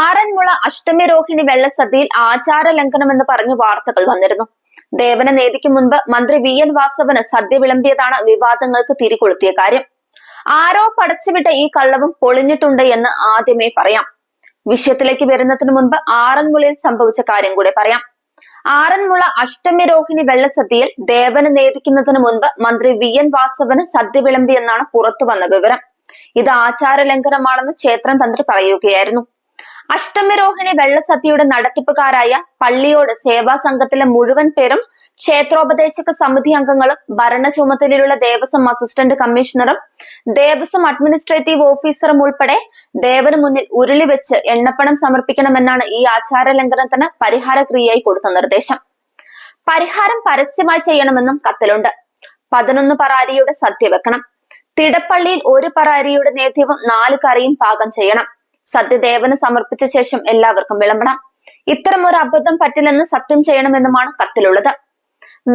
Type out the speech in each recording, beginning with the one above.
ആറന്മുള അഷ്ടമി രോഹിണി വെള്ളസദ്യയിൽ ആചാര ലംഘനമെന്ന് പറഞ്ഞു വാർത്തകൾ വന്നിരുന്നു. ദേവന നേതിക്ക് മുൻപ് മന്ത്രി വി എൻ വാസവന് സദ്യ വിളമ്പിയതാണ് വിവാദങ്ങൾക്ക് തിരികൊളുത്തിയ കാര്യം. ആരോ പടച്ചുവിട്ട ഈ കള്ളവും പൊളിഞ്ഞിട്ടുണ്ട് എന്ന് ആദ്യമേ പറയാം. വിഷയത്തിലേക്ക് വരുന്നതിന് മുൻപ് ആറന്മുളയിൽ സംഭവിച്ച കാര്യം കൂടെ പറയാം. ആറന്മുള അഷ്ടമി രോഹിണി വെള്ളസദ്യയിൽ ദേവന് നേതിക്കുന്നതിന് മുൻപ് മന്ത്രി വി എൻ വാസവന് സദ്യ വിളമ്പിയെന്നാണ് പുറത്തു വന്ന വിവരം. ഇത് ആചാര ലംഘനമാണെന്ന് ക്ഷേത്രം തന്ത്രി പറയുകയായിരുന്നു. അഷ്ടമിരോഹിണി വെള്ളസദ്യയുടെ നടത്തിപ്പുകാരായ പള്ളിയോട് സേവാ സംഘത്തിലെ മുഴുവൻ പേരും ക്ഷേത്രോപദേശക സമിതി അംഗങ്ങളും ഭരണ ചുമതലയിലുള്ള ദേവസ്വം അസിസ്റ്റന്റ് കമ്മീഷണറും ദേവസ്വം അഡ്മിനിസ്ട്രേറ്റീവ് ഓഫീസറും ഉൾപ്പെടെ ദേവന് മുന്നിൽ ഉരുളി വെച്ച് എണ്ണപ്പണം സമർപ്പിക്കണമെന്നാണ് ഈ ആചാര ലംഘനത്തിന് പരിഹാര ക്രിയയായി കൊടുത്ത നിർദ്ദേശം. പരിഹാരം പരസ്യമായി ചെയ്യണമെന്നും കത്തിലുണ്ട്. പതിനൊന്ന് പറാരിയുടെ സദ്യ വെക്കണം. തിടപ്പള്ളിയിൽ ഒരു പറാരിയുടെ നേതൃത്വം നാല് കറിയും പാകം ചെയ്യണം. സത്യദേവന് സമർപ്പിച്ച ശേഷം എല്ലാവർക്കും വിളമ്പണം. ഇത്തരം ഒരു അബദ്ധം പറ്റില്ലെന്ന് സത്യം ചെയ്യണമെന്നുമാണ് കത്തിലുള്ളത്.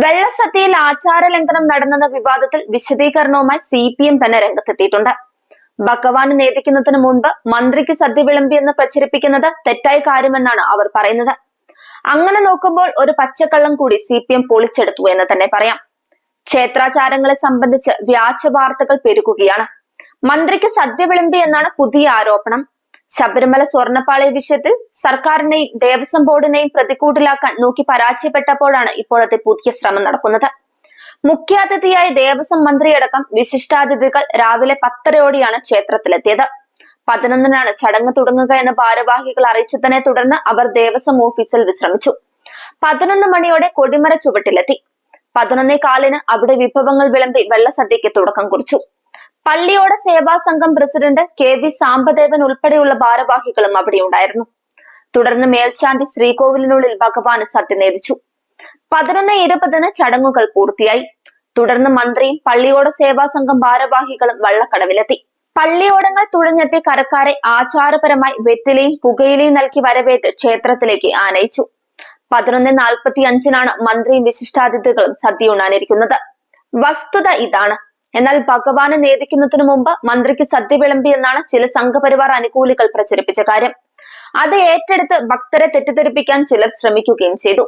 വെള്ളസദ്യയിൽ ആചാര ലംഘനം നടന്നെന്ന വിവാദത്തിൽ വിശദീകരണവുമായി സി പി എം തന്നെ രംഗത്തെത്തിയിട്ടുണ്ട്. ഭഗവാന് നേതിക്കുന്നതിന് മുൻപ് മന്ത്രിക്ക് സദ്യ വിളമ്പിയെന്ന് പ്രചരിപ്പിക്കുന്നത് തെറ്റായ കാര്യമെന്നാണ് അവർ പറയുന്നത്. അങ്ങനെ നോക്കുമ്പോൾ ഒരു പച്ചക്കള്ളം കൂടി സി പി എം പൊളിച്ചെടുത്തു എന്ന് തന്നെ പറയാം. ക്ഷേത്രാചാരങ്ങളെ സംബന്ധിച്ച് വ്യാജ വാർത്തകൾ പെരുകുകയാണ്. മന്ത്രിക്ക് സദ്യ വിളമ്പി എന്നാണ് പുതിയ ആരോപണം. ശബരിമല സ്വർണപ്പാളി വിഷയത്തിൽ സർക്കാരിനെയും ദേവസ്വം ബോർഡിനെയും പ്രതികൂട്ടിലാക്കാൻ നോക്കി പരാജയപ്പെട്ടപ്പോഴാണ് ഇപ്പോഴത്തെ പുതിയ ശ്രമം നടക്കുന്നത്. മുഖ്യാതിഥിയായ ദേവസ്വം മന്ത്രിയടക്കം വിശിഷ്ടാതിഥികൾ രാവിലെ പത്തരയോടെയാണ് ക്ഷേത്രത്തിലെത്തിയത്. പതിനൊന്നിനാണ് ചടങ്ങ് തുടങ്ങുക എന്ന് ഭാരവാഹികൾ അറിയിച്ചതിനെ തുടർന്ന് അവർ ദേവസ്വം ഓഫീസിൽ വിശ്രമിച്ചു. പതിനൊന്ന് മണിയോടെ കൊടിമര ചുവട്ടിലെത്തി. പതിനൊന്നേ കാലിന് അവിടെ വിഭവങ്ങൾ വിളമ്പി വെള്ളസദ്യക്ക് തുടക്കം കുറിച്ചു. പള്ളിയോട് സേവാ സംഘം പ്രസിഡന്റ് കെ വി സാമ്പദേവൻ ഉൾപ്പെടെയുള്ള ഭാരവാഹികളും അവിടെ ഉണ്ടായിരുന്നു. തുടർന്ന് മേൽശാന്തി ശ്രീകോവിലിനുള്ളിൽ ഭഗവാന് സത്യനേദിച്ചു പതിനൊന്ന് ഇരുപതിന് ചടങ്ങുകൾ പൂർത്തിയായി. തുടർന്ന് മന്ത്രിയും പള്ളിയോട് സേവാ സംഘം ഭാരവാഹികളും വള്ളക്കടവിലെത്തി. പള്ളിയോടങ്ങൾ തുഴഞ്ഞെത്തി കരക്കാരെ ആചാരപരമായി വെറ്റിലയും പുകയിലയും നൽകി വരവേറ്റ് ക്ഷേത്രത്തിലേക്ക് ആനയിച്ചു. പതിനൊന്ന് നാൽപ്പത്തി അഞ്ചിനാണ് മന്ത്രിയും വിശിഷ്ടാതിഥികളും സദ്യ ഉണ്ണാനിരിക്കുന്നത്. വസ്തുത ഇതാണ്. എന്നാൽ ഭഗവാന് നേദിക്കുന്നതിനു മുമ്പ് മന്ത്രിക്ക് സദ്യ വിളമ്പി എന്നാണ് ചില സംഘപരിവാർ അനുകൂലികൾ പ്രചരിപ്പിച്ച കാര്യം. അത് ഏറ്റെടുത്ത് ഭക്തരെ തെറ്റിദ്ധരിപ്പിക്കാൻ ചിലർ ശ്രമിക്കുകയും ചെയ്തു.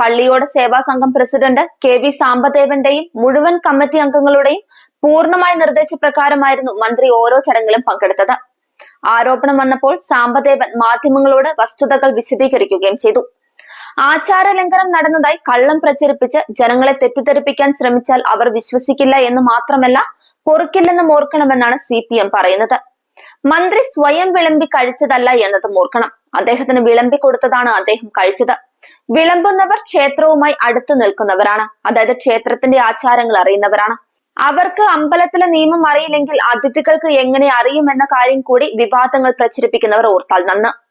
പള്ളിയോട് സേവാ സംഘം പ്രസിഡന്റ് കെ വി സാമ്പദേവന്റെയും മുഴുവൻ കമ്മിറ്റി അംഗങ്ങളുടെയും പൂർണമായ നിർദ്ദേശപ്രകാരമായിരുന്നു മന്ത്രി ഓരോ ചടങ്ങിലും പങ്കെടുത്തത്. ആരോപണം വന്നപ്പോൾ സാമ്പദേവൻ മാധ്യമങ്ങളോട് വസ്തുതകൾ വിശദീകരിക്കുകയും ചെയ്തു. ആചാര ലംഘനം നടന്നതായി കള്ളം പ്രചരിപ്പിച്ച് ജനങ്ങളെ തെറ്റിദ്ധരിപ്പിക്കാൻ ശ്രമിച്ചാൽ അവർ വിശ്വസിക്കില്ല എന്ന് മാത്രമല്ല പൊറുക്കില്ലെന്നും ഓർക്കണമെന്നാണ് സി പി എം പറയുന്നത്. മന്ത്രി സ്വയം വിളമ്പി കഴിച്ചതല്ല എന്നതും ഓർക്കണം. അദ്ദേഹത്തിന് വിളമ്പി കൊടുത്തതാണ് അദ്ദേഹം കഴിച്ചത്. വിളമ്പുന്നവർ ക്ഷേത്രവുമായി അടുത്തു നിൽക്കുന്നവരാണ്. അതായത് ക്ഷേത്രത്തിന്റെ ആചാരങ്ങൾ അറിയുന്നവരാണ്. അവർക്ക് അമ്പലത്തിലെ നിയമം അറിയില്ലെങ്കിൽ അതിഥികൾക്ക് എങ്ങനെ അറിയുമെന്ന കാര്യം കൂടി വിവാദങ്ങൾ പ്രചരിപ്പിക്കുന്നവർ ഓർത്താൽ നന്ന്.